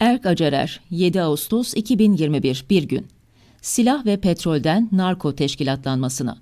Erk Acarer, 7 Ağustos 2021 Bir gün. Silah ve petrolden narko teşkilatlanmasına.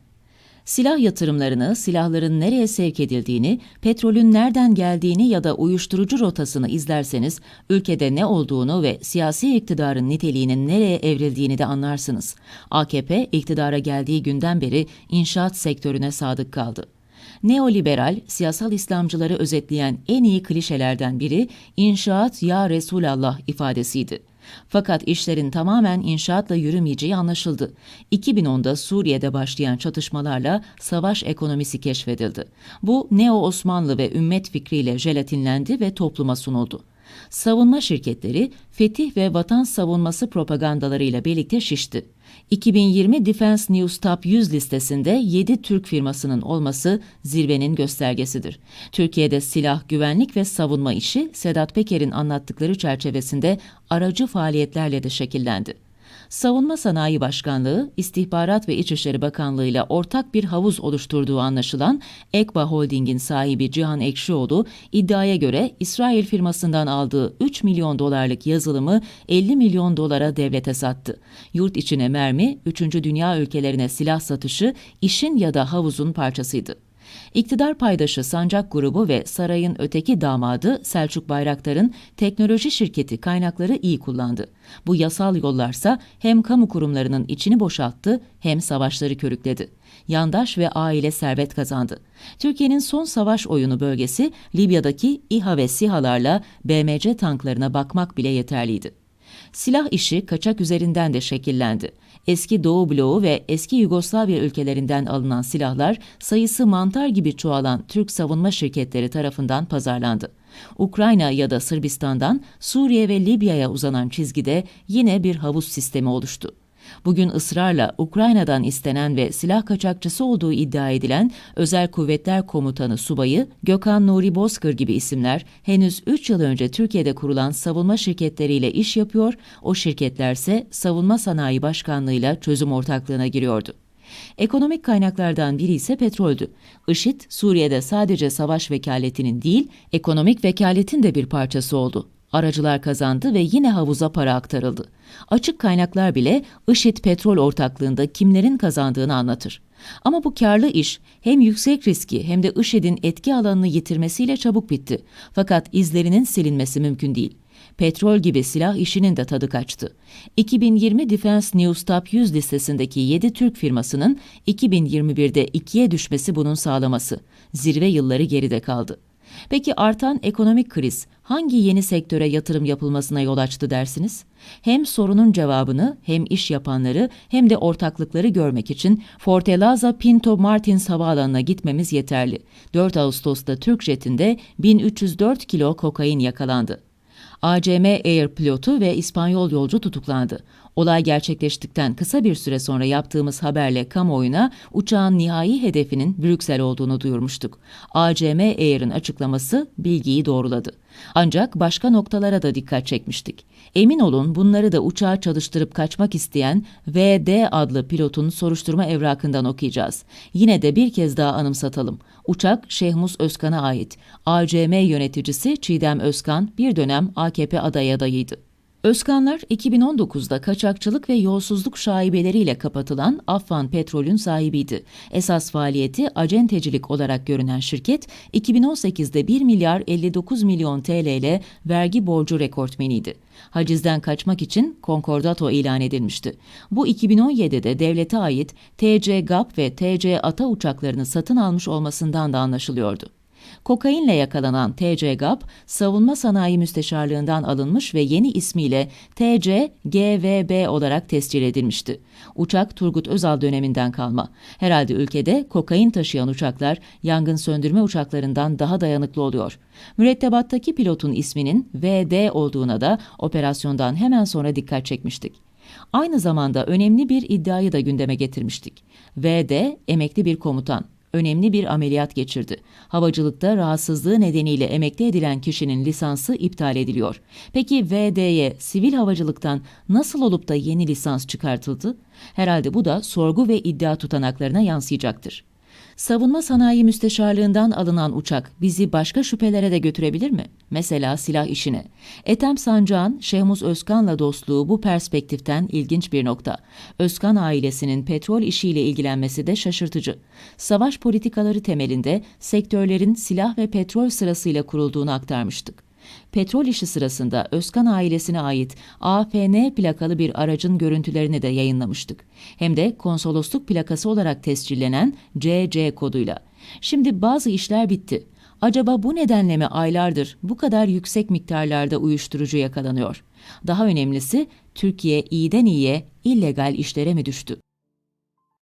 Silah yatırımlarını, silahların nereye sevk edildiğini, petrolün nereden geldiğini ya da uyuşturucu rotasını izlerseniz ülkede ne olduğunu ve siyasi iktidarın niteliğinin nereye evrildiğini de anlarsınız. AKP iktidara geldiği günden beri inşaat sektörüne sadık kaldı. Neoliberal, siyasal İslamcıları özetleyen en iyi klişelerden biri inşaat ya Resulallah ifadesiydi. Fakat işlerin tamamen inşaatla yürümeyeceği anlaşıldı. 2010'da Suriye'de başlayan çatışmalarla savaş ekonomisi keşfedildi. Bu Neo-Osmanlı ve ümmet fikriyle jelatinlendi ve topluma sunuldu. Savunma şirketleri fetih ve vatan savunması propagandalarıyla birlikte şişti. 2020 Defense News Top 100 listesinde 7 Türk firmasının olması zirvenin göstergesidir. Türkiye'de silah, güvenlik ve savunma işi Sedat Peker'in anlattıkları çerçevesinde aracı faaliyetlerle de şekillendi. Savunma Sanayi Başkanlığı, İstihbarat ve İçişleri Bakanlığı ile ortak bir havuz oluşturduğu anlaşılan Ekba Holding'in sahibi Cihan Ekşioğlu iddiaya göre İsrail firmasından aldığı 3 milyon dolarlık yazılımı 50 milyon dolara devlete sattı. Yurt içine mermi, 3. dünya ülkelerine silah satışı işin ya da havuzun parçasıydı. İktidar paydaşı Sancak Grubu ve sarayın öteki damadı Selçuk Bayraktar'ın teknoloji şirketi kaynakları iyi kullandı. Bu yasal yollarsa hem kamu kurumlarının içini boşalttı hem savaşları körükledi. Yandaş ve aile servet kazandı. Türkiye'nin son savaş oyunu bölgesi Libya'daki İHA ve SİHA'larla BMC tanklarına bakmak bile yeterliydi. Silah işi kaçak üzerinden de şekillendi. Eski Doğu bloğu ve eski Yugoslavya ülkelerinden alınan silahlar sayısı mantar gibi çoğalan Türk savunma şirketleri tarafından pazarlandı. Ukrayna ya da Sırbistan'dan Suriye ve Libya'ya uzanan çizgide yine bir havuz sistemi oluştu. Bugün ısrarla Ukrayna'dan istenen ve silah kaçakçısı olduğu iddia edilen Özel Kuvvetler Komutanı Subayı Gökhan Nuri Bozkır gibi isimler henüz 3 yıl önce Türkiye'de kurulan savunma şirketleriyle iş yapıyor, o şirketlerse Savunma Sanayi Başkanlığı'yla çözüm ortaklığına giriyordu. Ekonomik kaynaklardan biri ise petroldü. IŞİD, Suriye'de sadece savaş vekaletinin değil, ekonomik vekaletin de bir parçası oldu. Aracılar kazandı ve yine havuza para aktarıldı. Açık kaynaklar bile IŞİD petrol ortaklığında kimlerin kazandığını anlatır. Ama bu karlı iş hem yüksek riski hem de IŞİD'in etki alanını yitirmesiyle çabuk bitti. Fakat izlerinin silinmesi mümkün değil. Petrol gibi silah işinin de tadı kaçtı. 2020 Defense News Top 100 listesindeki 7 Türk firmasının 2021'de ikiye düşmesi bunun sağlaması. Zirve yılları geride kaldı. Peki artan ekonomik kriz hangi yeni sektöre yatırım yapılmasına yol açtı dersiniz? Hem sorunun cevabını hem iş yapanları hem de ortaklıkları görmek için Fortaleza Pinto Martins havaalanına gitmemiz yeterli. 4 Ağustos'ta Türk jetinde 1304 kilo kokain yakalandı. ACM Air pilotu ve İspanyol yolcu tutuklandı. Olay gerçekleştikten kısa bir süre sonra yaptığımız haberle kamuoyuna uçağın nihai hedefinin Brüksel olduğunu duyurmuştuk. ACM Air'ın açıklaması bilgiyi doğruladı. Ancak başka noktalara da dikkat çekmiştik. Emin olun bunları da uçağı çalıştırıp kaçmak isteyen VD adlı pilotun soruşturma evrakından okuyacağız. Yine de bir kez daha anımsatalım. Uçak Şehmus Özkan'a ait. ACM yöneticisi Çiğdem Özkan bir dönem AKP aday adayıydı. Özkanlar 2019'da kaçakçılık ve yolsuzluk şaibeleriyle kapatılan Affan Petrol'ün sahibiydi. Esas faaliyeti acentecilik olarak görünen şirket 2018'de 1 milyar 59 milyon TL ile vergi borcu rekortmeniydi. Hacizden kaçmak için konkordato ilan edilmişti. Bu 2017'de devlete ait TC GAP ve TC ATA uçaklarını satın almış olmasından da anlaşılıyordu. Kokainle yakalanan TC GAP, Savunma Sanayi Müsteşarlığından alınmış ve yeni ismiyle TC GVB olarak tescil edilmişti. Uçak Turgut Özal döneminden kalma. Herhalde ülkede kokain taşıyan uçaklar yangın söndürme uçaklarından daha dayanıklı oluyor. Mürettebattaki pilotun isminin VD olduğuna da operasyondan hemen sonra dikkat çekmiştik. Aynı zamanda önemli bir iddiayı da gündeme getirmiştik. VD emekli bir komutan önemli bir ameliyat geçirdi. Havacılıkta rahatsızlığı nedeniyle emekli edilen kişinin lisansı iptal ediliyor. Peki VD'ye sivil havacılıktan nasıl olup da yeni lisans çıkartıldı? Herhalde bu da sorgu ve iddia tutanaklarına yansıyacaktır. Savunma Sanayi Müsteşarlığından alınan uçak bizi başka şüphelere de götürebilir mi? Mesela silah işine. Ethem Sancak'ın Şehmuz Özkan'la dostluğu bu perspektiften ilginç bir nokta. Özkan ailesinin petrol işiyle ilgilenmesi de şaşırtıcı. Savaş politikaları temelinde sektörlerin silah ve petrol sırasıyla kurulduğunu aktarmıştık. Petrol işi sırasında Özkan ailesine ait AFN plakalı bir aracın görüntülerini de yayınlamıştık. Hem de konsolosluk plakası olarak tescillenen CC koduyla. Şimdi bazı işler bitti. Acaba bu nedenle mi aylardır bu kadar yüksek miktarlarda uyuşturucu yakalanıyor? Daha önemlisi Türkiye iyiden iyiye illegal işlere mi düştü?